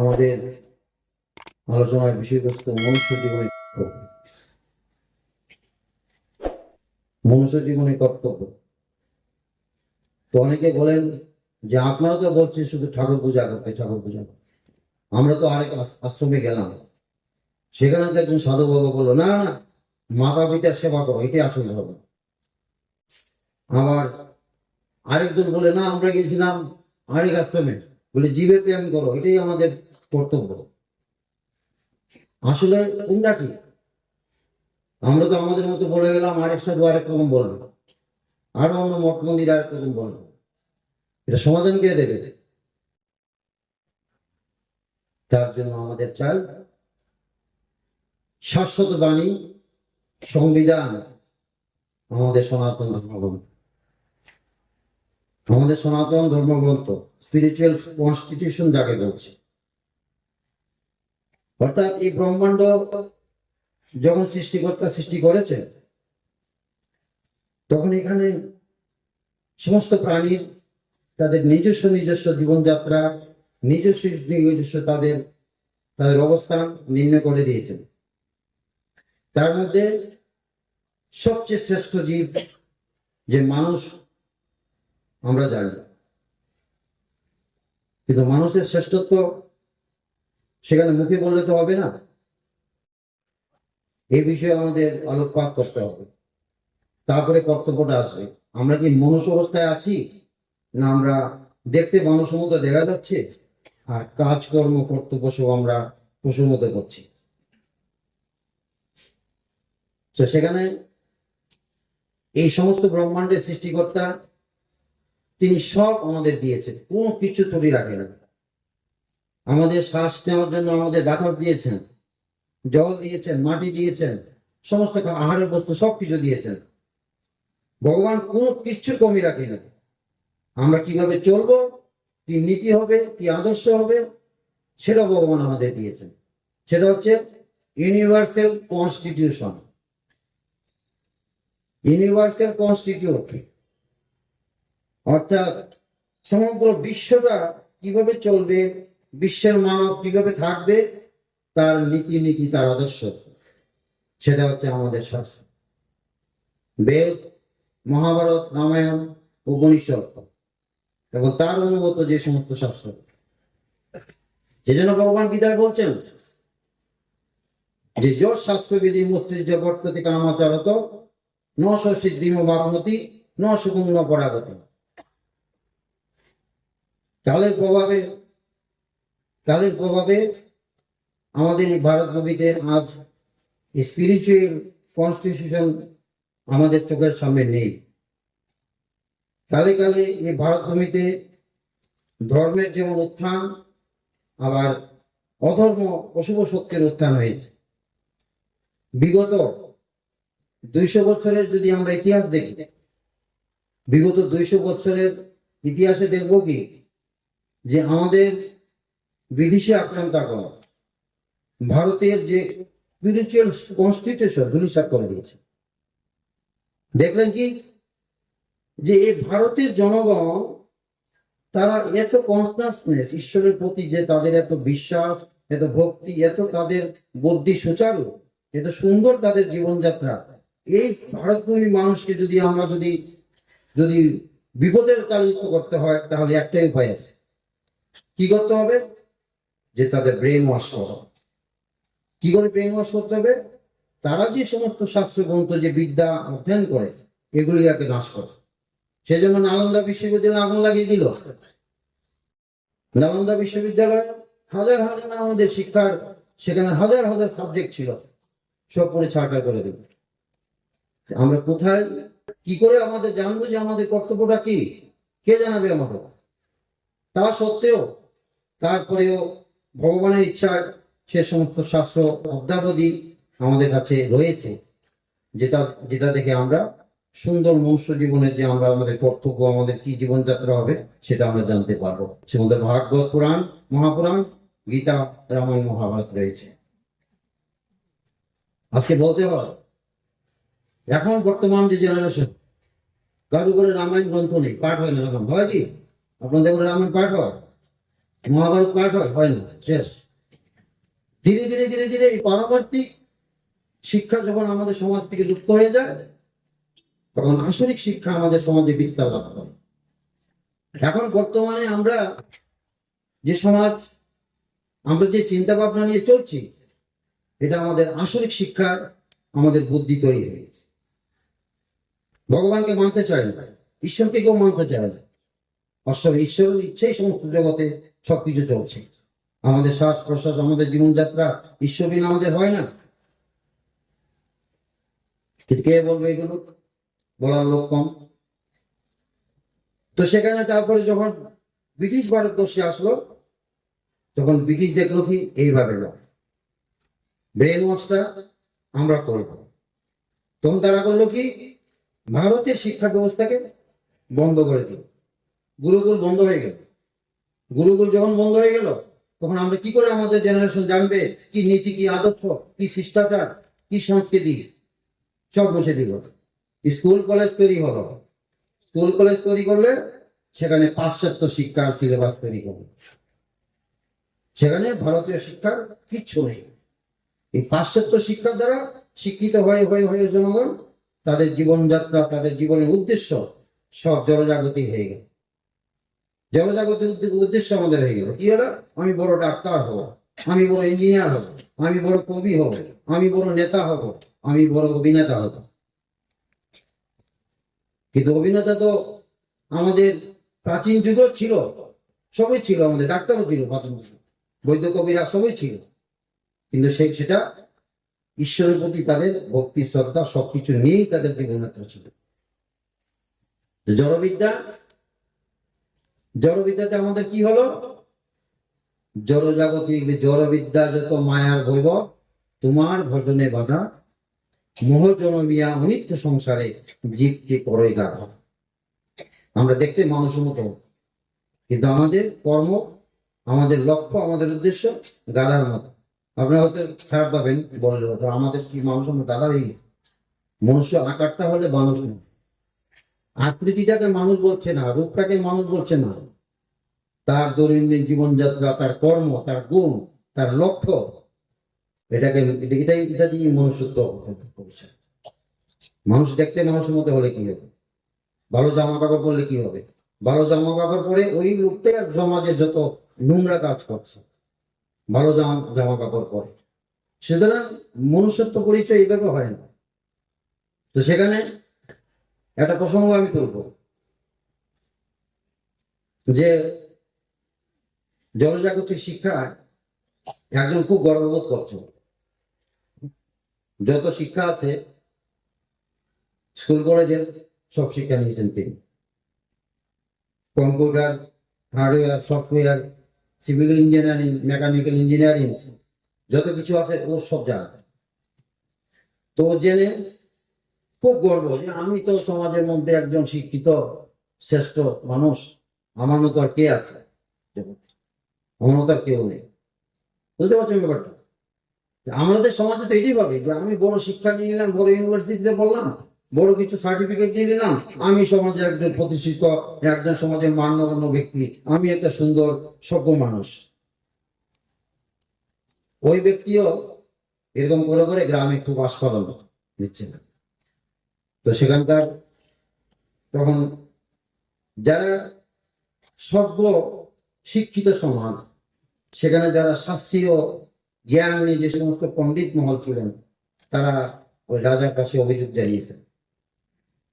আমাদের আলোচনার বিষয়বস্তু মনুষ্য জীবনে মনুষ্য জীবনে কর্তব্য। তো অনেকে বলেন যে আপনারা তো বলছেন শুধু ঠাকুর পূজা করতে, ঠাকুর পূজা আমরা তো আরেক আশ্রমে গেলাম। সেখানে তো একজন সাধু বাবা বলল, না না মাতা পিতার সেবা করো, এটাই আসলে হবে। আবার আরেকজন বলে, না, আমরা গেছিলাম আরেক আশ্রমে। বলে জীবে প্রেম করো। এটাই আমাদের কর্তব্য। আসলে কোনটা কি? আমরা তো আমাদের মতো বলে গেলাম, আরেক সাধু আরেক রকম বলবে। আরও অন্য মঠ মন্দির আরেক রকম বলবে। এটা সমাধান কে দেবে? তার জন্য আমাদের চাই শাশ্বত বাণী, সংবিধান, আমাদের সনাতন ধর্মগ্রন্থ। আমাদের সনাতন ধর্মগ্রন্থ। স্পিরিচুয়াল কনস্টিটিউশন যাকে বলছে। অর্থাৎ এই ব্রহ্মাণ্ড যখন সৃষ্টিকর্তা সৃষ্টি করেছে, তখন এখানে সমস্ত প্রাণীর তাদের নিজস্ব নিজস্ব জীবনযাত্রা, নিজস্ব নিজস্ব তাদের তাদের অবস্থান নির্ণয় করে দিয়েছেন। তার মধ্যে সবচেয়ে শ্রেষ্ঠ জীব যে মানুষ আমরা জানি। কিন্তু মানুষের শ্রেষ্ঠত্ব সেখানে মুখে বললে তো হবে না। এই বিষয়ে আমাদের আলোকপাত করতে হবে। তারপরে কর্তব্যটা আসবে। আমরা কি মনুষ্য অবস্থায় আছি না আমরা দেখতে মানুষের মতো দেখা যাচ্ছে? আর কাজকর্ম, কর্তব্য সব আমরা পশুর মতো করছি। তো সেখানে এই সমস্ত ব্রহ্মাণ্ডের সৃষ্টিকর্তা তিনি সব আমাদের দিয়েছেন, কোনো কিছু ত্রুটি রাখে না। আমাদের শ্বাস নেওয়ার জন্য আমাদের বাতাস দিয়েছেন, জল দিয়েছেন, মাটি দিয়েছেন, সমস্ত আহারের বস্তু সব কিছু দিয়েছেন। ভগবান কোনো কিচ্ছুর কমি রাখে না। আমরা কীভাবে চলবো, কি নীতি হবে, কি আদর্শ হবে, সেটা ভগবান আমাদের দিয়েছেন। সেটা হচ্ছে ইউনিভার্সাল কনস্টিটিউশন ইউনিভার্সাল কনস্টিটিউট অর্থাৎ সমগ্র বিশ্বটা কীভাবে চলবে, বিশ্বের মানব কীভাবে থাকবে, তার নীতি নীতি, তার আদর্শ। সেটা হচ্ছে আমাদের শাস্ত্র। বেদ, মহাভারত, রামায়ণ, উপনিষদ এবং তার অনুগত যে সমস্ত শাস্ত্র। সেজন্য ভগবান গীতায় বলছেন যে যশ শাস্ত্রবিধি মস্তিষ্ক বর্ততে কামাচারত ন সিদ্ধিম বাগমতি ন সুকুঙ্গ পরাগত। কালের প্রভাবে কালের প্রভাবে আমাদের এই ভারত আজ স্পিরিচুয়াল কনস্টিটিউশন আমাদের চোখের সামনে নেই। কালে কালে এই ভারত ভূমিতে ধর্মের যেমন উত্থান, আবার অধর্ম অশুভ শক্তির উত্থান হয়েছে। বিগত দুইশো বছরের যদি আমরা ইতিহাস দেখি, বিগত দুইশো বছরের ইতিহাসে দেখব কি যে আমাদের বিদেশি আক্রান্তাগণ ভারতের যে স্পিরিচুয়াল কনস্টিটিউশন ধুলিসাৎ করে দিয়েছে দেখলেন কি? যে এই ভারতের জনগণ, তারা এত কনসাসনেস ঈশ্বরের প্রতি যে তাদের এত বিশ্বাস, এত ভক্তি, এত তাদের বুদ্ধি সুচারু, এত সুন্দর তাদের জীবনযাত্রা, এই ভারতভূমি মানুষকে যদি আমরা যদি যদি বিপদের তালিত করতে হয়, তাহলে একটাই উপায় আছে। কি করতে হবে? যে তাদের ব্রেন ওয়াশ করা। কি করে ব্রেন ওয়াশ করতে হবে? তারা যে সমস্ত শাস্ত্রগ্রন্থ যে বিদ্যা অধ্যয়ন করে, এগুলি আগে নাশ করে। সেজন্য নালন্দা বিশ্ববিদ্যালয়ে আগুন লাগিয়ে দিল। নালন্দা বিশ্ববিদ্যালয়ে হাজার হাজার আমাদের শিক্ষার, সেখানে হাজার হাজার সাবজেক্ট ছিল। সব পরে ছাড়টা করে দেবে। আমরা কোথায়? কি করে আমাদের জানব যে আমাদের কর্তব্যটা কি? কে জানাবে আমাদের? তা সত্ত্বেও তারপরেও ভগবানের ইচ্ছায় সে সমস্ত শাস্ত্র অদ্যাবধি আমাদের কাছে রয়েছে, যেটা যেটা দেখে আমরা সুন্দর মনুষ্য জীবনের যে আমরা আমাদের কর্তব্য, আমাদের কি জীবনযাত্রা হবে সেটা আমরা জানতে পারব। সে মধ্যে ভাগবত পুরাণ, মহাপুরাণ, গীতা, রামায়ণ, মহাভারত রয়েছে। আজকে বলতে হয়, এখন বর্তমান যে জেনারেশন কারও করে রামায়ণ গ্রন্থ নেই, পাঠ হয় না হয় কি? আপনাদের রামায়ণ পাঠ হয়? মহাভারত পাঠ হয় হয় না? শেষ। ধীরে ধীরে ধীরে ধীরে এই শিক্ষা যখন আমাদের সমাজ থেকে লুপ্ত হয়ে যায়, তখন আসরিক শিক্ষা আমাদের সমাজে বিস্তার লাভ করে এখন বর্তমানে আমরা যে সমাজ, আমরা যে চিন্তা ভাবনা নিয়ে চলছি, এটা আমাদের আসরিক শিক্ষার আমাদের বুদ্ধি তৈরি হয়ে গেছে। ভগবানকে মানতে চায় না, ঈশ্বরকে কেউ মানতে চায় না। আসলে ঈশ্বরের ইচ্ছেই সমস্ত জগতে সবকিছু চলছে। আমাদের শ্বাস প্রশ্বাস, আমাদের জীবনযাত্রা ঈশ্বর বিনা আমাদের হয় না। কে বলবে এগুলো? বলার লোক কম। তো সেখানে তারপরে যখন ব্রিটিশ ভারতবর্ষে আসলো, তখন ব্রিটিশ দেখল কি? এইভাবে নয়। ব্রেন ওয়াশটা আমরা করব। তখন তারা করল কি? ভারতের শিক্ষা ব্যবস্থাকে বন্ধ করে দিল। গুরুকুল বন্ধ হয়ে গেল। গুরুকুল যখন বন্ধ হয়ে গেল, তখন আমরা কি করে আমাদের জেনারেশন জানবে কি নীতি, কি আদর্শ, কি শিষ্টাচার, কি সংস্কৃতি? সব মুছে দিল স্কুল, কলেজ তৈরি হলো। স্কুল, কলেজ তৈরি করলে সেখানে পাশ্চাত্য শিক্ষার সিলেবাস তৈরি করল সেখানে ভারতীয় শিক্ষার কিচ্ছু নেই। এই পাশ্চাত্য শিক্ষার দ্বারা শিক্ষিত হয়ে হয়ে হয়ে জনগণ তাদের জীবনযাত্রা, তাদের জীবনের উদ্দেশ্য সব জনজাগতি হয়ে গেল। জনজাগতির উদ্দেশ্য আমাদের হয়ে গেল। কি হলো? আমি বড় ডাক্তার হব, আমি বড় ইঞ্জিনিয়ার হব, আমি বড় কবি হব, আমি বড় নেতা হব, আমি বড় অভিনেতা হব। কিন্তু অভিনেতা তো আমাদের প্রাচীন যুগও ছিল, সবই ছিল আমাদের, ডাক্তারও ছিল প্রাচীন। বৈদ্য কবিরা সবই ছিল। কিন্তু সে সেটা ঈশ্বরের প্রতি তাদের ভক্তি, শ্রদ্ধা, সবকিছু নিয়েই তাদের জীবনযাত্রা ছিল। জড়বিদ্যা জড়বিদ্যাতে আমাদের কি হলো জড়জাগতিক জড়বিদ্যা যত মায়ার বৈভব, তোমার ভজনে বাধা মোহ জনমিয়া অনিত্য সংসারে জীবকে করে গাধা আমরা দেখতে মানুষের মতো কিন্তু আমাদের কর্ম, আমাদের লক্ষ্য, আমাদের উদ্দেশ্য গাধার মতো আপনারা হয়তো খারাপ পাবেন হতো আমাদের কি মানুষ আমরা গাধা হয়ে। মনুষ্য আকারটা হলে মানুষ। আকৃতিটাকে মানুষ বলছে না, রূপটাকে মানুষ বলছে না। তার দৈনন্দিন জীবনযাত্রা, তার কর্ম, তার গুণ, তার লক্ষ্য, এটাকে, এটা- এটাই, এটা দিয়ে মনুষ্যত্ব। মানুষ দেখতে মানুষের মধ্যে হলে কি হবে? ভালো জামা কাপড় পরলে কি হবে? ভালো জামা কাপড় পরে ওই লোকটাই আর সমাজে যত নোংরা কাজ করছে, ভালো জামা জামা কাপড় পরে। সুতরাং মনুষ্যত্ব পরিচয় এইভাবে হয় না। তো সেখানে একটা প্রসঙ্গ আমি তুলব। যে জনজাগতিক শিক্ষায় একজন খুব গর্ববোধ করছে যত শিক্ষা আছে স্কুল কলেজের সব শিক্ষা নিয়েছেন তিনি। Computer hardware software civil engineering mechanical engineering যত কিছু আছে ও সব জানা। তো জেনে খুব গর্ব যে আমি তো সমাজের মধ্যে একজন শিক্ষিত, শ্রেষ্ঠ মানুষ। আমার মতো আর কে আছে? আমার কেউ নেই। বুঝতে পারছেন ব্যাপারটা? আমাদের সমাজে তো এটাই ভাবে যে আমি বড় শিক্ষা নিয়ে নিলাম, বড় ইউনিভার্সিটিতে পড়লাম, বড় কিছু সার্টিফিকেট নিয়ে নিলাম, আমি সমাজের একজন প্রতিষ্ঠিত, একজন সমাজের মান্যগণ্য ব্যক্তি, আমি একটা সুন্দর, সভ্য মানুষ। ওই ব্যক্তিও এরকম করে করে গ্রামে খুব আস্ফালন দিচ্ছে না তো সেখানকার তখন যারা সভ্য শিক্ষিত সমাজ, সেখানে যারা শাস্ত্রীয় জ্ঞান নিয়ে যে সমস্ত পণ্ডিত মহল ছিলেন, তারা ওই রাজার কাছে অভিযোগ জানিয়েছেন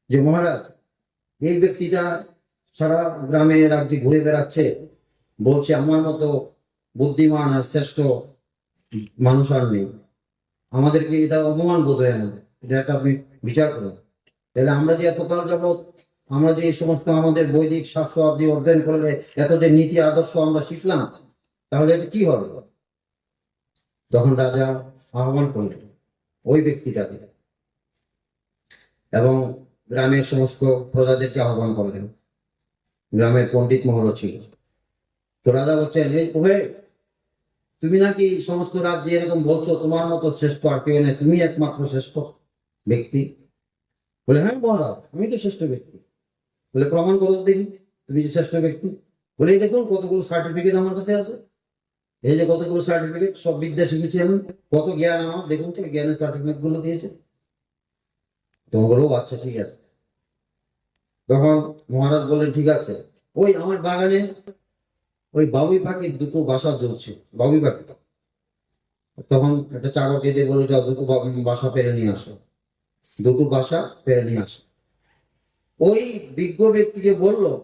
যে, মহারাজ, এই ব্যক্তিটা সারা গ্রামে রাজ্যে ঘুরে বেড়াচ্ছে, বলছে আমার মতো বুদ্ধিমান আর শ্রেষ্ঠ মানুষ আর নেই। আমাদেরকে এটা অপমান বোধ হয় আমাদের। এটা একটা আপনি বিচার করুন। তাহলে আমরা যে এতকাল যাবৎ আমরা যে এই সমস্ত আমাদের বৈদিক শাস্ত্র আদি অধ্যয়ন করলে এত যে নীতি আদর্শ আমরা শিখলাম, তাহলে এটা কি হবে? তখন রাজা আহ্বান করলেন, ওই ব্যক্তিটাকে এবং গ্রামের সমস্ত প্রজাদেরকে আহ্বান করলেন। গ্রামের পণ্ডিত মহল ছিল। তো রাজা বলছেন ওহে, তুমি নাকি সমস্ত রাজ্যে এরকম বলছো? তোমার মতো শ্রেষ্ঠ আর কেউ নেই। তুমি একমাত্র শ্রেষ্ঠ ব্যক্তি। বলে হ্যাঁ মহারাজ, আমি তো শ্রেষ্ঠ ব্যক্তি। বলে, প্রমাণ করো দেখি, তুমি যে শ্রেষ্ঠ ব্যক্তি। বলে, এই দেখুন কতগুলো সার্টিফিকেট আমার কাছে আছে। এই যে কতগুলো সার্টিফিকেট সব বিদ্যা শিখেছি আমি। কত জ্ঞান আমার, দেখুন তো, জ্ঞানের সার্টিফিকেটগুলো দিয়েছে। তোমার বলো আচ্ছা ঠিক আছে। তখন মহারাজ বললেন ঠিক আছে। ওই আমার বাগানে ওই বাবুই পাখির দুটো বাসা জ্বলছে, বাবুই পাখি। তখন একটা চাকরকে দিয়ে বলে, যাও দুটো বাসা পেরে নিয়ে আসো। দুটো বাসা পেরে নিয়ে আসে। ওই বিজ্ঞ ব্যক্তিকে বলল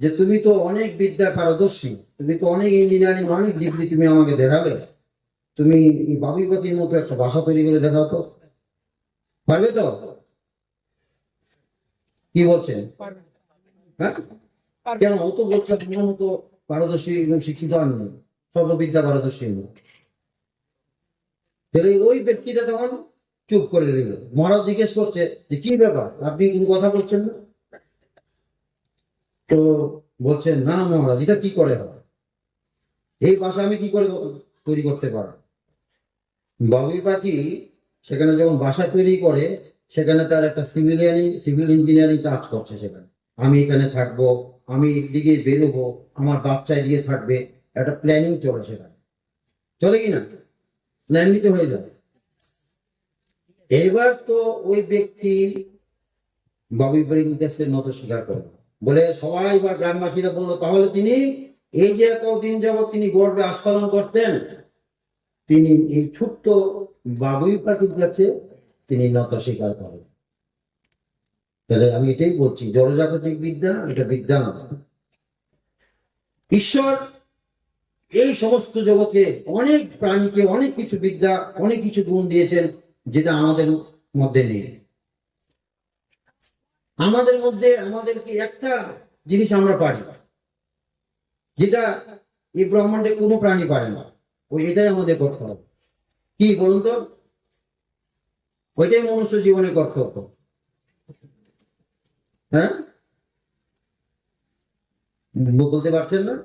যে, তুমি তো অনেক বিদ্যা পারদর্শী, তুমি তো অনেক ইঞ্জিনিয়ারিং অনেক ডিগ্রি তুমি আমাকে দেখাবে। তুমি বাবুই পাখির মতো একটা বাসা তৈরি করে দেখাও তো। পারবে তো? কি বলছেন হ্যাঁ? কেন? ও তো বলছে, তোমার মতো পারদর্শী এবং শিক্ষিত আমি। সর্ববিদ্যা পারদর্শী। তাহলে ওই ব্যক্তিটা তখন চুপ করে রইল। মহারাজ জিজ্ঞেস করছে যে, কি ব্যাপার? আপনি কোনো কথা বলছেন না? তো বলছেন না না মহারাজ, এটা কি করে হয়? এই বাসা আমি কি করে তৈরি করতে পারব? বাবুই পাখি সেখানে যখন বাসা তৈরি করে, সেখানে তার একটা সিভিলিয়ানি, সিভিল ইঞ্জিনিয়ারিং কাজ করছে সেখানে। আমি এখানে থাকব, আমি এদিকে বেরোবো, আমার বাচ্চা দিয়ে থাকবে, একটা প্ল্যানিং চলে সেখানে। চলে কি না? প্ল্যান নিতে হয়ে যাবে। এবার তো ওই ব্যক্তি বাবুই বাড়ির কাছে নত স্বীকার করল বলে সবাই এবার গ্রামবাসীরা বলল, তাহলে তিনি এই যে এত দিন যাবৎ তিনি গর্বে আস্ফালন করতেন, তিনি এই ছোট্ট বাবুই পাখির কাছে তিনি নত স্বীকার করেন। তাহলে আমি এটাই বলছি, জড়জাগতিক বিদ্যা এটা বিদ্যা না। ঈশ্বর এই সমস্ত জগতে অনেক প্রাণীকে অনেক কিছু বিদ্যা, অনেক কিছু গুণ দিয়েছেন। যেটা আমাদের মধ্যে নেই। আমাদের মধ্যে আমাদেরকে একটা জিনিস আমরা পারি, যেটা এই ব্রহ্মাণ্ডে কোনো প্রাণী পারে না। ওই এটাই আমাদের করতে হবে কি বলুন তো? ওইটাই মনুষ্য জীবনে কর্তব্য। হ্যাঁ? বলতে পারছেন না?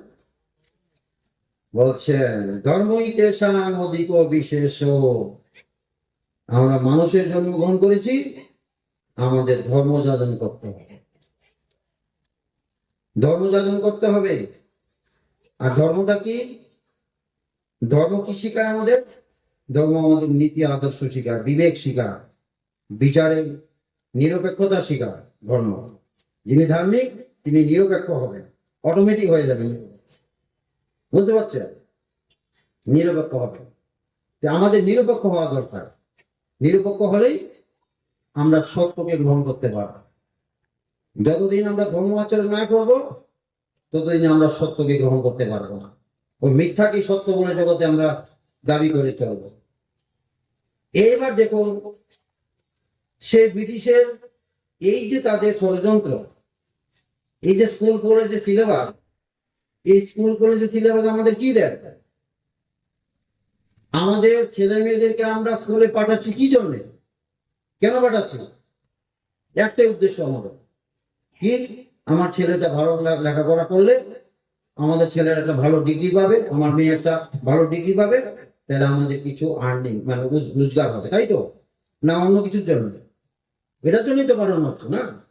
বলছেন, ধর্মই তেষাং অধিক বিশেষ। আমরা মানুষের জন্মগ্রহণ করেছি, আমাদের ধর্ম যাজন করতে হবে। ধর্ম যাজন করতে হবে। আর ধর্মটা কি? ধর্ম কি শিখায় আমাদের? ধর্ম আমাদের নীতি, আদর্শ শিখায়, বিবেক শিখায় বিচারের নিরপেক্ষতা শিখায় ধর্ম। যিনি ধার্মিক, তিনি নিরপেক্ষ হবেন অটোমেটিক হয়ে যাবেন। বুঝতে পারছেন? নিরপেক্ষ হবে আমাদের নিরপেক্ষ হওয়া দরকার। নিরপেক্ষ হলেই আমরা সত্যকে গ্রহণ করতে পারব। যতদিন আমরা ধর্ম আচরণ না করব, ততদিন আমরা সত্যকে গ্রহণ করতে পারব না। ওই মিথ্যাকে সত্য বলে জগতে আমরা দাবি করে চলব? এবার দেখুন, সে ব্রিটিশের এই যে তাদের ষড়যন্ত্র, এই যে স্কুল কলেজে সিলেবাস এই স্কুল কলেজে সিলেবাস আমাদের কি দেয়? আমাদের ছেলে মেয়েদেরকে আমরা স্কুলে পাঠাচ্ছি কি জন্যে? কেন পাঠাচ্ছি একটাই উদ্দেশ্য আমাদের। কি? আমার ছেলেটা ভালো লেখাপড়া করলে আমাদের ছেলের একটা ভালো ডিগ্রি পাবে, আমার মেয়ে একটা ভালো ডিগ্রি পাবে, তাহলে আমাদের কিছু আর্নিং মানে রোজ- রোজগার হবে, তাই তো? না অন্য কিছুর জন্য? এটার জন্যই তো পাঠানো হচ্ছে, না?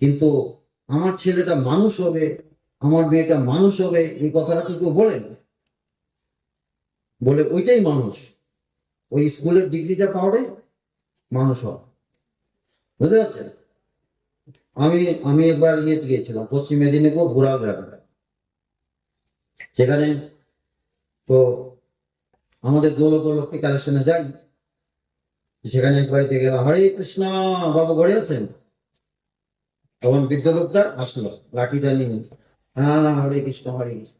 কিন্তু আমার ছেলেটা মানুষ হবে, আমার মেয়েটা মানুষ হবে, এই কথাটা কি কেউ বলেন বলে ওইটাই মানুষ। ওই স্কুলের ডিগ্রিটা পাওয়াটাই মানুষ হওয়া। বুঝতে পারছেন? আমি আমি একবার ইয়েতে গিয়েছিলাম, পশ্চিম মেদিনীপুর বুড়াল গ্রামে সেখানে তো আমাদের দোল উপলক্ষে কালেকশনে যাই, সেখানে এক বাড়িতে গেলাম, হরে কৃষ্ণ, বাবু ঘরে আছেন? তখন বৃদ্ধ লোকটা আসলো, লাঠিটা নিয়ে হ্যাঁ হরে কৃষ্ণ হরে কৃষ্ণ।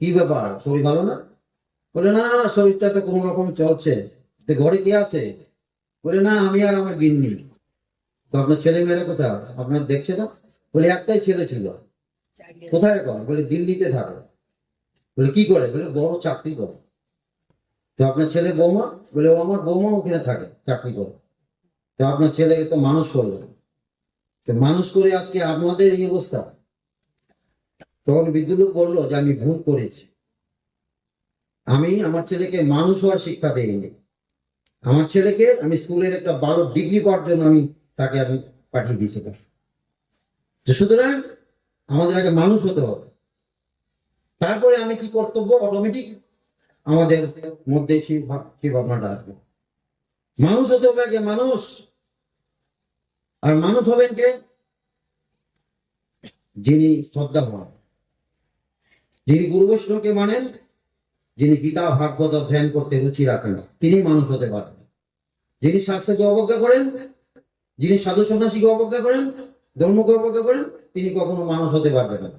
কি ব্যাপার? শরীর ভালো না? বলে না শরীরটা তো কোনো রকম চলছে। ঘরে কে আছে? বলে না আমি আর আমার গিন্নি। তো আপনার ছেলে মেয়েরা কোথায়? আপনার দেখছে না? বলে একটাই ছেলে ছিল। কোথায় কর বলে দিল্লিতে থাকে। বলে কি করে? বলে বড় চাকরি করে। তো আপনার ছেলে বৌমা? বলে ও আমার বৌমা ওখানে থাকে চাকরি করে। তো আপনার ছেলে তো মানুষ করল তো মানুষ করে আজকে আপনাদের এই অবস্থা। তখন বিদ্যুৎ বলল যে আমি ভুল করেছি। আমি আমার ছেলেকে মানুষ হওয়ার শিক্ষা দেইনি। আমার ছেলেকে আমি স্কুলের একটা ভালো ডিগ্রি পাওয়ার জন্য আমি তাকে আমি পাঠিয়ে দিয়েছিলাম। তো সুতরাং আমাদের আগে মানুষ হতে হবে। তারপরে আমি কি কর্তব্য? অটোমেটিক আমাদের মধ্যে সেই ভাবনাটা আসবে। মানুষ হতে হবে আগে মানুষ। আর মানুষ হবেন কে? যিনি শ্রদ্ধা হন। যিনি গুরু বৈষ্ণবকে মানেন যিনি গীতা ভাগবত ধ্যান করতে রুচি রাখেন, তিনি মানুষ হতে পারেন। যিনি শাস্ত্রকে অবজ্ঞা করেন, যিনি সাধু সন্ন্যাসীকে অবজ্ঞা করেন, ধর্মকে অবজ্ঞা করেন, তিনি কখনো মানুষ হতে পারবেন না।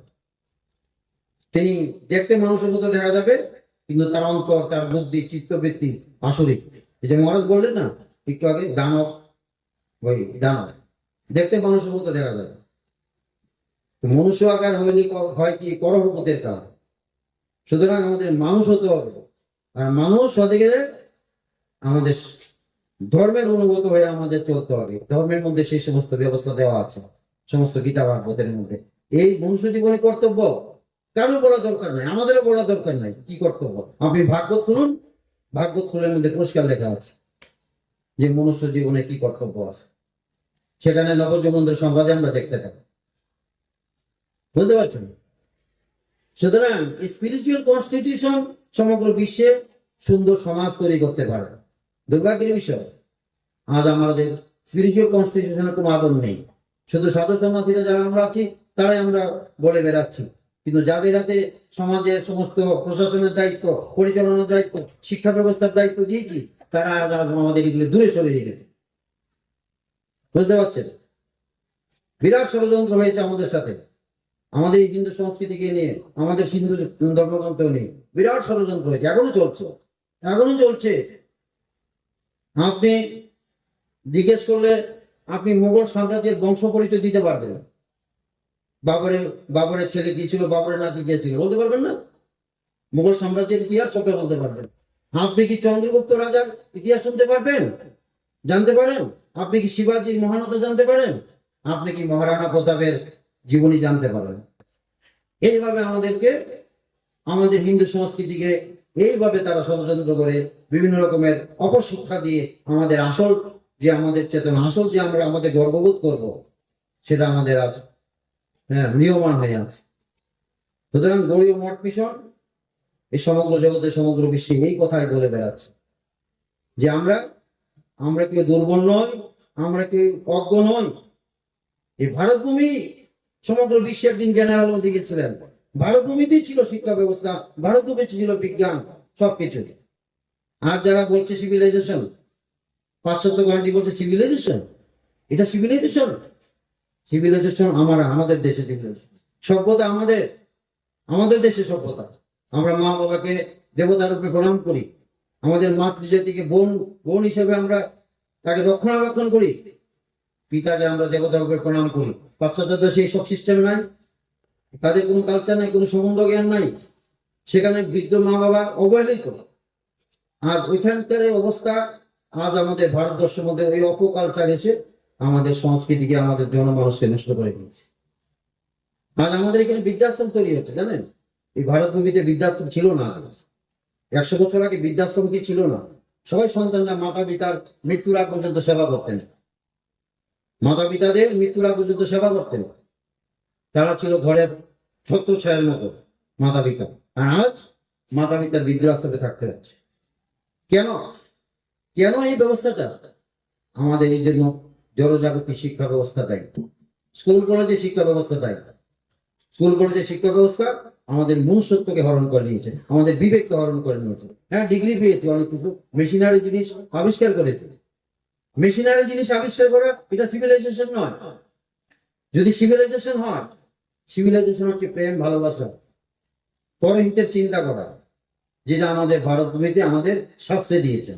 তিনি দেখতে মানুষের মতো দেখা যাবে, কিন্তু তার অন্তর, তার বুদ্ধি, চিত্তবৃত্তি আসরিক এই যে মহারাজ বললেন না, একটু আগে দানব, ওই দানব, দেখতে মানুষের মতো দেখা যাবে। মনুষ্য আকার ক- হয় কি? করভূতের কাজ সুতরাং আমাদের মানুষ হতে হবে। আর মানুষ হতে গেলে আমাদের ধর্মের অনুগত হয়ে আমাদের চলতে হবে। ধর্মের মধ্যে সেই সমস্ত ব্যবস্থা দেওয়া আছে, সমস্ত গীতা ভাগবতের মধ্যে। এই মনুষ্য জীবনে কর্তব্য কারও বলা দরকার নাই? আমাদেরও বলা দরকার নাই। কি কর্তব্য? আপনি ভাগবত খুলুন ভাগবত খুলের মধ্যে পরিষ্কার লেখা আছে যে মনুষ্য জীবনে কি কর্তব্য আছে। সেখানে নবজীবনদের সংবাদে আমরা দেখতে পাই। বুঝতে পারছেন? সুতরাং স্পিরিচুয়াল কনস্টিটিউশন সমগ্র বিশ্বে সুন্দর সমাজ তৈরি করতে পারে। দুর্ভাগ্যের বিষয়, আজ আমাদের স্পিরিচুয়াল কনস্টিটিউশনের কোনো আদর নেই। শুধু সাধু সন্ন্যাসীরা যারা আমরা আছি, তারাই আমরা বলে বেড়াচ্ছি। কিন্তু যাদের হাতে সমাজের সমস্ত প্রশাসনের দায়িত্ব, পরিচালনার দায়িত্ব, শিক্ষা ব্যবস্থার দায়িত্ব দিয়েছি, তারা আজ আমাদের এগুলো দূরে সরে রেখেছে। বুঝতে পারছেন? বিরাট ষড়যন্ত্র হয়েছে আমাদের সাথে। আমাদের এই হিন্দু সংস্কৃতিকে নিয়ে, আমাদের হিন্দু ধর্মগ্রন্থ নিয়ে বিরাট ষড়যন্ত্র হয়েছে, এখনও চলছে এখনও চলছে। আপনি জিজ্ঞেস করলে আপনি মুঘল সাম্রাজ্যের বংশ পরিচয় দিতে পারবেন বাবরের বাবরের ছেলে কি ছিল, বাবরের নাতি কে ছিল, বলতে পারবেন না? মুঘল সাম্রাজ্যের ইতিহাস সবটা বলতে পারবেন। আপনি কি চন্দ্রগুপ্ত রাজার ইতিহাস শুনতে পারবেন? জানতে পারেন? আপনি কি শিবাজির মহানতা জানতে পারেন? আপনি কি মহারানা প্রতাপের জীবনী জানতে পারেন। এইভাবে আমাদেরকে, আমাদের হিন্দু সংস্কৃতিকে এইভাবে তারা ষড়যন্ত্র করে বিভিন্ন রকমের অপশিক্ষা দিয়ে আমাদের আসল যে আমাদের চেতনা, আসল যে আমরা আমাদের গর্ববোধ করব, সেটা আমাদের আজ হ্যাঁ নিয়মান হয়ে আছে। সুতরাং গৌরীয় মঠ মিশন এই সমগ্র জগতে সমগ্র বিশ্বে এই কথাই বলে বেড়াচ্ছে। যে আমরা আমরা কেউ দুর্বল নই, আমরা কেউ অজ্ঞ নই। এই ভারত ভূমি সমগ্র বিশ্বে একদিন জ্ঞানের আলো দিকে ছিলেন। ভারত ভূমিতেই ছিল শিক্ষা ব্যবস্থা, ভারত ভূমি ছিল বিজ্ঞান, সবকিছু। আর যারা বলছে সিভিলাইজেশন পাশ্চাত্য গান্ধী বলছে সিভিলাইজেশন এটা সিভিলাইজেশন সিভিলাইজেশন আমার, আমাদের দেশে civilization। সভ্যতা আমাদের আমাদের দেশে সভ্যতা। আমরা মা বাবাকে দেবতার রূপে প্রণাম করি। আমাদের মাতৃজাতিকে বোন বোন হিসেবে আমরা তাকে রক্ষণাবেক্ষণ করি। পিতাকে আমরা দেবতার রূপে প্রণাম করি। পাশ্চাত্য দেশে এই সব সিস্টেম নাই। তাদের কোনো কালচার নাই, কোনো সম্বন্ধ জ্ঞান নাই। সেখানে বৃদ্ধ মা বাবা অবহেলিত। আজ ওইখানকার অবস্থা, আজ আমাদের ভারতবর্ষের মধ্যে ওই অপকালচার এসে আমাদের সংস্কৃতিকে, আমাদের জনমানুষকে নষ্ট করে দিয়েছে। আজ আমাদের এখানে বৃদ্ধাশ্রম তৈরি হচ্ছে, জানেন? এই ভারত ভূমিতে বৃদ্ধাশ্রম ছিল না একশো বছর আগে বৃদ্ধাশ্রম কি ছিল না? সবাই সন্তানরা মাতা পিতার মৃত্যুর আগ পর্যন্ত সেবা করতেন। মাতা পিতাদের মৃত্যুর আগ পর্যন্ত সেবা করতেন। তারা ছিল ঘরের ছত্র ছায়ের মতো মাতা পিতা আর আজ মাতা পিতা বৃদ্ধাশ্রমে থাকতে হচ্ছে। কেন? কেন এই ব্যবস্থাটা? আমাদের এই জন্য জনজাগতিক শিক্ষা ব্যবস্থা দেয়। স্কুল কলেজে শিক্ষা ব্যবস্থা দেয়। স্কুল কলেজের শিক্ষা ব্যবস্থা আমাদের মনুষ্যত্বকে হরণ করে নিয়েছে। আমাদের বিবেককে হরণ করে নিয়েছে। হ্যাঁ ডিগ্রি পেয়েছে, অনেক কিছু। মেশিনারি জিনিস আবিষ্কার করেছে। মেশিনারি জিনিস আবিষ্কার করা, এটা সিভিলাইজেশন নয়। যদি সিভিলাইজেশন হয় সিভিলাইজেশন হচ্ছে প্রেম, ভালোবাসা, পরহিতের চিন্তা করা, যেটা আমাদের ভারত ভূমিতে আমাদের সবচেয়ে দিয়েছেন।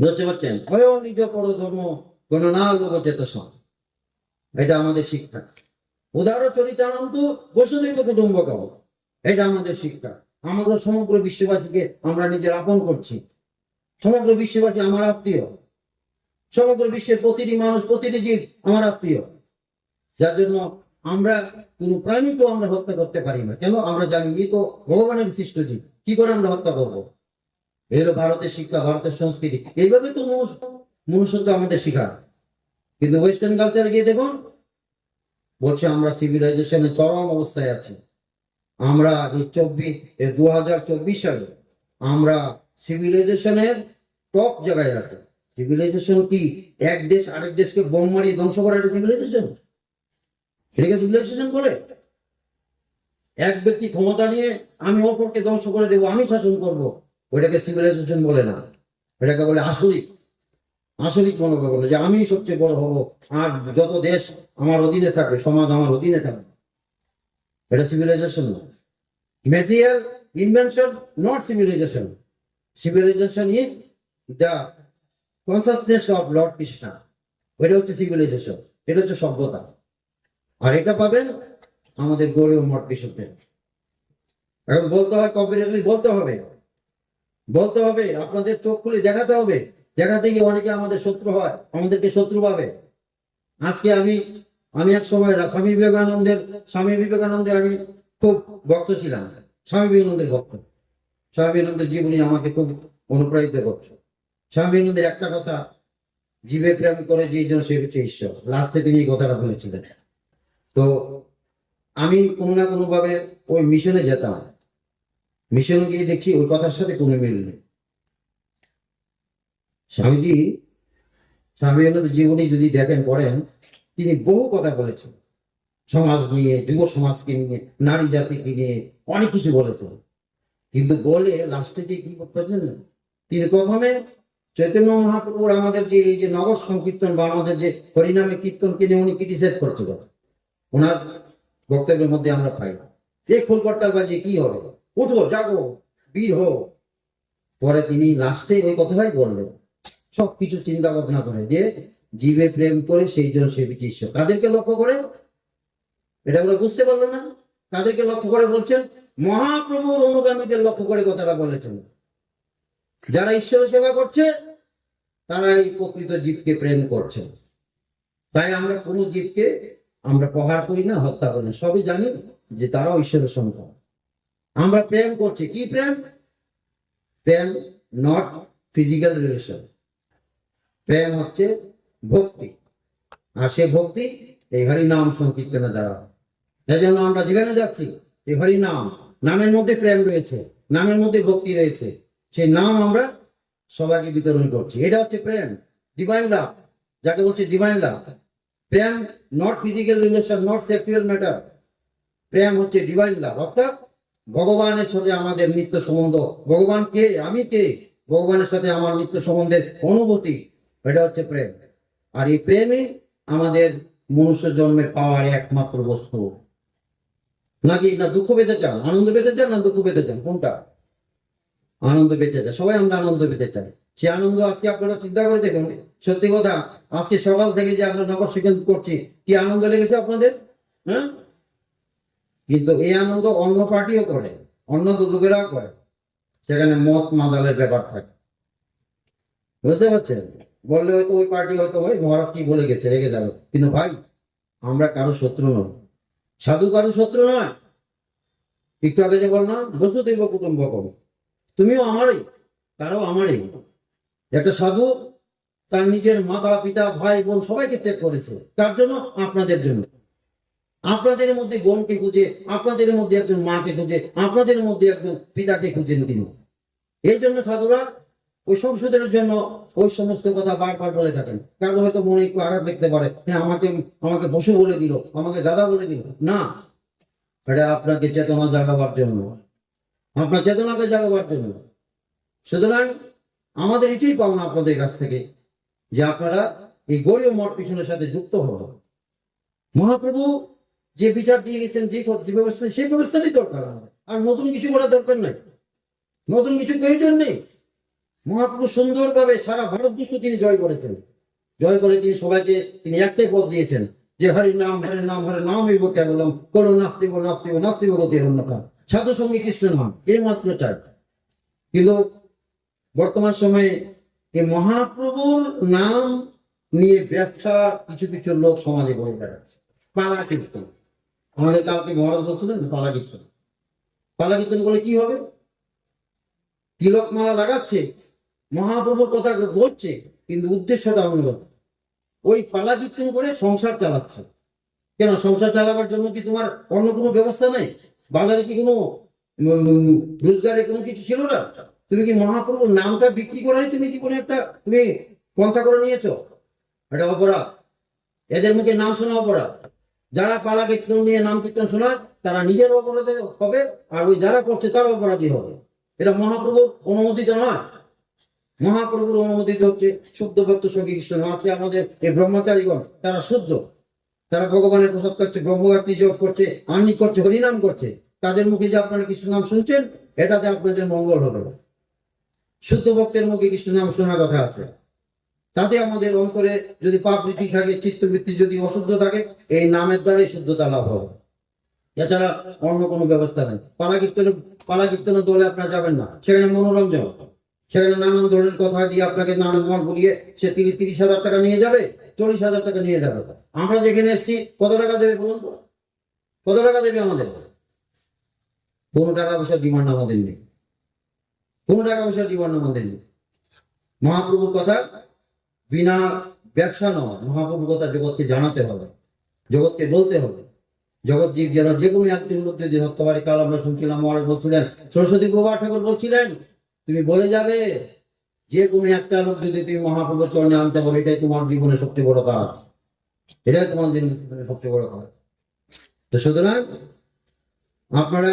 বুঝতে পারছেন? অয় নিজ পর ধর্ম গণনাগচেতস এটা আমাদের শিক্ষা। উদার চরিতানন্দ বসুদেব কুটুম্বকম। এটা আমাদের শিক্ষা। আমাদের সমগ্র বিশ্ববাসীকে আমরা নিজের আপন করছি। সমগ্র বিশ্ববাসী আমার আত্মীয়। সমগ্র বিশ্বের প্রতিটি মানুষ, প্রতিটি জীব আমার আত্মীয়। যার জন্য আমরা কোন প্রাণীকেও আমরা হত্যা করতে পারি না। কেন? আমরা জানি এই তো ভগবানের সৃষ্ট জীব। কি করে আমরা হত্যা করব? এই হলো ভারতের শিক্ষা, ভারতের সংস্কৃতি। এইভাবে তো মনুষ্য মনুষ্যত্ব আমাদের শিখা কিন্তু ওয়েস্টার্ন কালচারে গিয়ে দেখুন, বলছে আমরা সিভিলাইজেশনের চরম অবস্থায় আছি। আমরা চব্বিশ দু হাজার চব্বিশ সালে আমরা সিভিলাইজেশনের টপ জায়গায় আছে। সিভিলাইজেশন কি? এক দেশ আরেক দেশকে বোম মারিয়ে ধ্বংস করা এটা সিভিলাইজেশন এটাকে সিভিলাইজেশন বলে? এক ব্যক্তি ক্ষমতা নিয়ে আমি অপরকে ধ্বংস করে দেবো, আমি শাসন করব, ওইটাকে সিভিলাইজেশন বলে না। এটাকে বলে আসরিক আসরিক মনোভাব বলে যে আমি সবচেয়ে বড় হব, আর যত দেশ আমার অধীনে থাকবে, সমাজ আমার অধীনে থাকবে। এটা সিভিলাইজেশন না। Material invention not civilisation civilisation is the consciousness of lord Krishna এটা হচ্ছে সিভিলাইজেশন এটা হচ্ছে সভ্যতা। আর এটা পাবেন আমাদের গৌরব মঠ বিশুদ্ধে এখন বলতে হয় কম্পিটেন্টলি বলতে হবে। বলতে হবে, আপনাদের চোখ খুলে দেখাতে হবে। দেখাতে গিয়ে অনেকে আমাদের শত্রু হয়, আমাদেরকে শত্রু পাবে আজকে আমি আমি এক সময় স্বামী বিবেকানন্দের স্বামী বিবেকানন্দের আমি খুব ভক্ত ছিলাম। স্বামী বিবেকানন্দের ভক্ত। স্বামী বিবেকানন্দের জীবনী আমাকে খুব অনুপ্রাণিত করছে। স্বামী বিবেকানন্দের একটা কথা, জীবে প্রেম করে যে জন সে হচ্ছে ঈশ্বর। লাস্টে তিনি এই কথাটা বলেছিলেন। তো আমি কোনো না কোনো ভাবে ওই মিশনে যেতাম। মিশনে গিয়ে দেখি ওই কথার সাথে কোনো মিল নেই। স্বামীজি, স্বামী বিবেকানন্দ জীবনী যদি দেখেন, পড়েন, তিনি বহু কথা বলেছেন। সমাজ নিয়ে, যুব সমাজকে নিয়ে, নারী জাতিকে নিয়ে অনেক কিছু বলেছেন। কিন্তু বলে লাস্টে যে কি করতেছেন তিনি প্রথমে চৈতন্য মহাপ্রভুর আমাদের যে, এই যে নগর সংকীর্তন বা আমাদের যে হরিনামে কীর্তনকে নিয়ে উনি ক্রিটিসাইজ করছিল। ওনার বক্তব্যের মধ্যে আমরা পাই। এই ফুল করতাল বাজিয়ে কি হবে? উঠো, জাগো, বীর হো পরে তিনি লাস্টে ওই কথাটাই বললেন। সব কিছু চিন্তা ভাবনা করে যে জীবে প্রেম করে সেই জন্য সে ঈশ্বর তাদেরকে লক্ষ্য করে? এটা ওরা বুঝতে পারল না। তাদেরকে লক্ষ্য করে বলছেন? মহাপ্রভুর অনুগামীদের লক্ষ্য করে কথাটা বলেছেন। যারা ঈশ্বর সেবা করছে তারা এই প্রকৃত জীবকে প্রেম করছে। তাই আমরা কোনো জীবকে আমরা প্রহার করি না, হত্যা করি না। সবই জানি যে তারাও ঈশ্বরের সন্তান। আমরা প্রেম করছি। কি প্রেম? প্রেম নট ফিজিক্যাল রিলেশন প্রেম হচ্ছে ভক্তি। আর সে ভক্তি এই হরি নাম সংকীর্তনে দ্বারা। এই জন্য আমরা যেখানে যাচ্ছি, এই হরি নাম নামের মধ্যে প্রেম রয়েছে, নামের মধ্যে ভক্তি রয়েছে, সেই নাম আমরা সবাইকে বিতরণ করছি। এটা হচ্ছে প্রেম ডিভাইন লাভ যাকে বলছে divine love Prem not physical relation not sexual matter প্রেম হচ্ছে ডিভাইন লাভ অর্থাৎ ভগবানের সাথে আমাদের নিত্য সম্বন্ধ। ভগবান কে? আমি কে? ভগবানের সাথে আমার নিত্য সম্বন্ধের অনুভূতি। এটা হচ্ছে প্রেম। আর এই প্রেমই আমাদের মনুষ্য জন্মের পাওয়ার একমাত্র বস্তু। নাকি না দুঃখ পেতে চান? আনন্দ পেতে চান না দুঃখ পেতে চান? কোনটা? আনন্দ পেতে চায় সবাই আমরা আনন্দ পেতে চাই। সে আনন্দ আজকে আপনারা চিন্তা করে দেখুন। সত্যি কথা, আজকে সকাল থেকে যে আমরা নগর সেকেন্ড করছি, কি আনন্দ লেগেছে আপনাদের? হ্যাঁ? কিন্তু এই আনন্দ অন্য পার্টিও করে, অন্য লোকেরাও করে। সেখানে মত মাদালের ব্যাপার থাকে। বুঝতে পারছেন? বললে হয়তো ওই পার্টি হয়তো ওই মহারাজ কি বলে গেছে, রেগে যাবে। কিন্তু ভাই, আমরা কারও শত্রু নই। সাধু কারও শত্রু নয়। একটু আগে যে বললাম বসুদৈব কুটুম্ব করো। তুমিও আমারই, তারাও আমারই। একটা সাধু তার নিজের মাতা, পিতা, ভাই, বোন সবাইকে ত্যাগ করেছে। তার জন্য আপনাদের জন্য। আপনাদের মধ্যে বোনকে খুঁজে, আপনাদের মধ্যে একজন মাকে খুঁজে, আপনাদের মধ্যে একজন পিতাকে খুঁজেন তিনি। এই জন্য সাধুরা ওই সংশোধনের জন্য ওই সমস্ত কথা বারবার বলে থাকেন। কারণ হয়তো মনে একটু আঘাত দেখতে পারে। হ্যাঁ আমাকে আমাকে বসে বলে দিল, আমাকে গাদা বলে দিল। না, এটা আপনাকে চেতনা জাগাবার জন্য। আপনার চেতনাকে জাগাবার জন্য। সুতরাং আমাদের এটাই পাওনা আপনাদের কাছ থেকে যে আপনারা এই গৌরীয় মঠ পিছনের সাথে যুক্ত হব মহাপ্রভু যে বিচার দিয়ে গেছেন, যে যে ব্যবস্থা, সেই ব্যবস্থাটাই দরকার আর নতুন কিছু করার দরকার নাই। নতুন কিছু প্রয়োজন নেই। মহাপ্রভু সুন্দরভাবে সারা ভারতবর্ষ তিনি জয় করেছেন। জয় করে তিনি সবাইকে তিনি একটাই পথ দিয়েছেন যে হরি নাম হরি নাম হরি নাম এই বললাম কোনো নাস্তিব নাস্তিব নাস্তিব গতি অন্যতম সাধু সঙ্গী কৃষ্ণ নাম এই মাত্র চাই কিন্তু বর্তমান সময়ে এই মহাপ্রভুর নাম নিয়ে ব্যবসা কিছু কিছু লোক সমাজে বলে বেড়াচ্ছে। পালা কীর্তন। আমাদের কালকে মহারাজ বলছিলেন, পালা কীর্তন। পালা কীর্তন করলে কি হবে? তিলক মালা লাগাচ্ছে মহাপ্রভুর কথা বলছে কিন্তু উদ্দেশ্যটা অন্যরকম ওই পালা কীর্তন করে সংসার চালাচ্ছে। কেন সংসার চালাবার জন্য কি তোমার অন্য কোনো ব্যবস্থা নেই? বাজারে কি কোনো উম, রোজগারের কোনো কিছু ছিল না? তুমি কি মহাপ্রভুর নামটা বিক্রি করাই তুমি কি কোনো একটা তুমি পন্থা করে নিয়েছো? এটা অপরাধ। এদের মুখে নাম শোনা অপরাধ। যারা পালা কীর্তন নিয়ে নাম কীর্তন শোনায় তারা নিজের অপরাধে হবে আর ওই যারা করছে তারা অপরাধী হবে। এটা মহাপ্রভুর অনুমোদিত নয়। মহাপ্রভুর অনুমোদিত হচ্ছে শুদ্ধ ভক্ত সঙ্গী কৃষ্ণ আজকে আমাদের এই ব্রহ্মচারীগণ, তারা শুদ্ধ। তারা ভগবানের প্রসাদ করছে ব্রহ্মগাত্রী যোগ করছে আন্নি করছে, হরিনাম করছে। তাদের মুখে যে আপনারা কৃষ্ণ নাম শুনছেন, এটাতে আপনাদের মঙ্গল হবে। শুদ্ধ ভক্তের মুখে কৃষ্ণ নাম শোনার কথা আছে। তাতে আমাদের অন্তরে যদি পাপ বৃত্তি থাকে চিত্তবৃত্তি যদি অশুদ্ধ থাকে, এই নামের দ্বারাই শুদ্ধতা লাভ হবে। এছাড়া অন্য কোনো ব্যবস্থা নেই। পালা কীর্তনে পালা কীর্তনের দলে আপনারা যাবেন না। সেখানে মনোরঞ্জন। সেখানে নানান ধরনের কথা দিয়ে আপনাকে নানান মন বলিয়ে সে তিনি তিরিশ হাজার টাকা নিয়ে যাবে, চল্লিশ হাজার টাকা নিয়ে যাবে আমরা যেখানে এসেছি, কত টাকা দেবে বলুন? কত টাকা দেবে আমাদের? কোনো টাকা পয়সার ডিমান্ড আমাদের নেই। কোনো টাকা পয়সার ডিমান্ড আমাদের নেই। মহাপ্রভুর কথা বিনা ব্যবসা নয়, মহাপ্রভুর কথা জগৎকে জানাতে হবে, জগৎকে বলতে হবে। জগৎ জীব যেন যে কোনো একজন লোক যদি ধরতে পারে কাল আমরা শুনছিলাম, মহারাজ বলছিলেন, সরস্বতী প্রভা ঠাকুর বলছিলেন তুমি বলে যাবে, যে কোনো একটা লোক যদি তুমি মহাপ্রভুর চরণে আনতে পারো, এটাই তোমার জীবনে সবচেয়ে বড় কাজ। এটাই তোমার জীবনের সবচেয়ে বড় কাজ। তো সুতরাং, আপনারা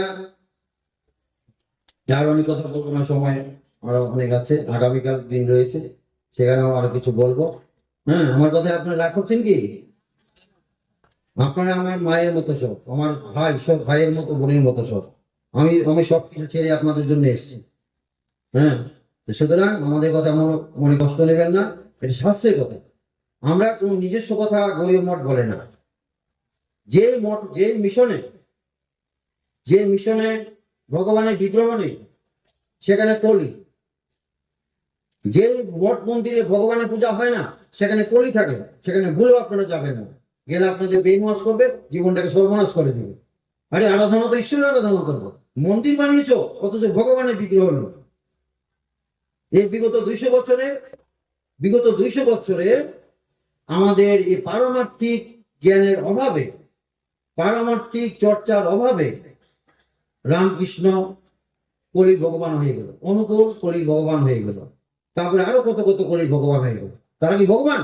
আর অনেক কথা বলব না, সময় আরও অনেক আছে, আগামীকাল দিন রয়েছে, সেখানেও আরও কিছু বলব। হ্যাঁ আমার কথা আপনারা রাগ করছেন কি? আপনারা আমার মায়ের মতো সব, আমার ভাই, সব ভাইয়ের মতো, বোনের মতো সব। আমি আমি সব কিছু ছেড়ে আপনাদের জন্য এসেছি। হ্যাঁ সুতরাং আমাদের কথা মনে মনে কষ্ট নেবেন না, এটা শাস্ত্রের কথা। আমরা কোনো নিজস্ব কথা গৌরী মঠ বলে না। যে মঠ, যে মিশনে যে মিশনে ভগবানের বিগ্রহ নেই, সেখানে কলি। যে মঠ মন্দিরে ভগবানের পূজা হয় না, সেখানে কলি থাকে, সেখানে ভুলেও আপনারা যাবেন না। গেলে আপনাদের ব্রেন করবে, জীবনটাকে সর্বনাশ করে দেবে। আরে, আরাধনা তো ঈশ্বরের আরাধনা করব। মন্দির বানিয়েছ, অথচ ভগবানের বিগ্রহ নেই। এই বিগত দুইশো বছরে, বিগত দুইশো বছরে আমাদের এই পারমার্থিক জ্ঞানের অভাবে, পারমার্থিক চর্চার অভাবে রামকৃষ্ণ কলির ভগবান হয়ে গেল, অনুকূল কলির ভগবান হয়ে গেল। তারপরে আরও কত কত কলির ভগবান হয়ে গেল। তারা কি ভগবান?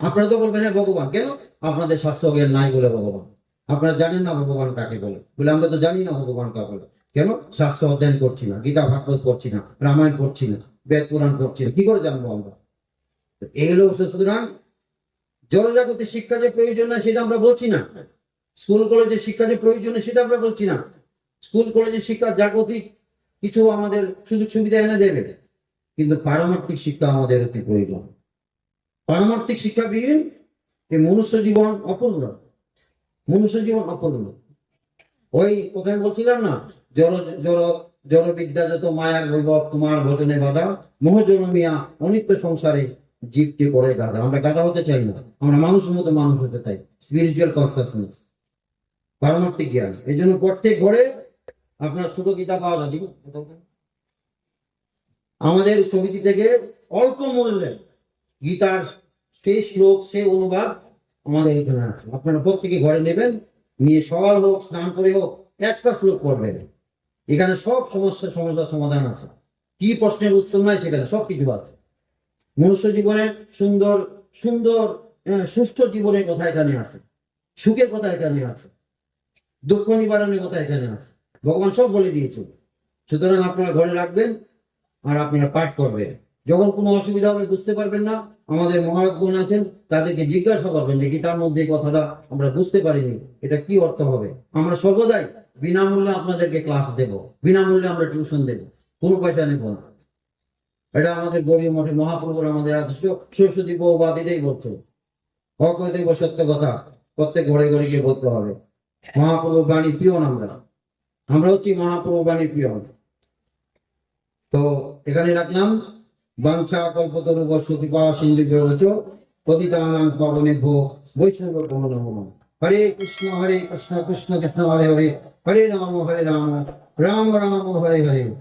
আপনারা তো বলবেন হ্যাঁ ভগবান। কেন? আপনাদের স্বাস্থ্য জ্ঞান নাই বলে ভগবান। আপনারা জানেন না ভগবান কাকে বলে। বলে আমরা তো জানি না ভগবান কাকে বলে। কেন? শাস্ত্র অধ্যয়ন করছি না, গীতা ভাগবত করছি না, রামায়ণ পড়ছি না, বেদ পুরাণ পড়ছি না, কি করে জানব আমরা? এগুলো সুতরাং জনজাগতিক শিক্ষা যে প্রয়োজন না সেটা আমরা বলছি না। স্কুল, কলেজে শিক্ষা যে প্রয়োজন সেটা আমরা বলছি না। স্কুল কলেজের শিক্ষা জাগতিক কিছু আমাদের সুযোগ সুবিধা এনে দেবে। কিন্তু পারমার্থিক শিক্ষা আমাদের অতি প্রয়োজন। পারমার্থিক শিক্ষাবিহীন এই মনুষ্য জীবন অপূর্ণ। মনুষ্য জীবন অপূর্ণ। ওই কোথায় বলছিলাম না জল জল জলবিদ্যা যত মায়ার বৈভব, তোমার ভজনে বাধা মোহজনমিয়া অনিত্য সংসারে জীবকে করে গাধা। আমরা গাধা হতে চাই না, আমরা মানুষের মতো মানুষ হতে চাই স্পিরিচুয়াল কনসাসনেস পারমার্থিক জ্ঞান। এই জন্য প্রত্যেক ঘরে আপনার ছোট গীতা পাওয়া যায় দিব? আমাদের সমিতি থেকে অল্প মূল্যে গীতার সেই শ্লোক সেই অনুবাদ আমাদের এখানে আছে। আপনারা প্রত্যেকে ঘরে নেবেন নিয়ে সকাল হোক, স্নান করে হোক, একটা শ্লোক পড়বেন এখানে সব সমস্যার সমস্যার সমাধান আছে। কি প্রশ্নের উত্তর নাই সেখানে সব কিছু আছে। মনুষ্য জীবনের সুন্দর সুন্দর সুষ্ঠু জীবনের কথা এখানে আছে। সুখের কথা এখানে আছে। দুঃখ নিবারণের কথা এখানে আছে। ভগবান সব বলে দিয়েছে। সুতরাং আপনারা ঘরে রাখবেন আর আপনারা পাঠ করবেন। যখন কোনো অসুবিধা হবে বুঝতে পারবেন না। আমাদের মহারাজগণ আছেন, তাদেরকে জিজ্ঞাসা করবেন যে গীতার মধ্যে কথাটা আমরা বুঝতে পারিনি, এটা কি অর্থ হবে? আমরা সর্বদাই বিনামূল্যে আপনাদেরকে ক্লাস দেব, বিনামূল্যে আমরা টিউশন দেব, কোনো পয়সা নেব না। এটা আমাদের গরিব মঠে মহাপ্রভুর আমাদের আদর্শ, সরস্বতী বহুবাদ এটাই বলছে। হক সত্য কথা, প্রত্যেক ঘরে ঘরে গিয়ে বলতে হবে। মহাপ্রভুর বাণী পিয়ন আমরা? আমরা হচ্ছি মহাপ্রভু বাণী পিয়ন তো এখানে রাখলাম। বাঞ্ছা কল্পতরু বসতি পা সিন্ধু গেছ পতিতানাং পাবনে ভো বৈষ্ণব ভবন হরে কৃষ্ণ হরে কৃষ্ণ কৃষ্ণ কৃষ্ণ, হরে হরে। হরে রাম হরে রাম রাম রাম হরে হরে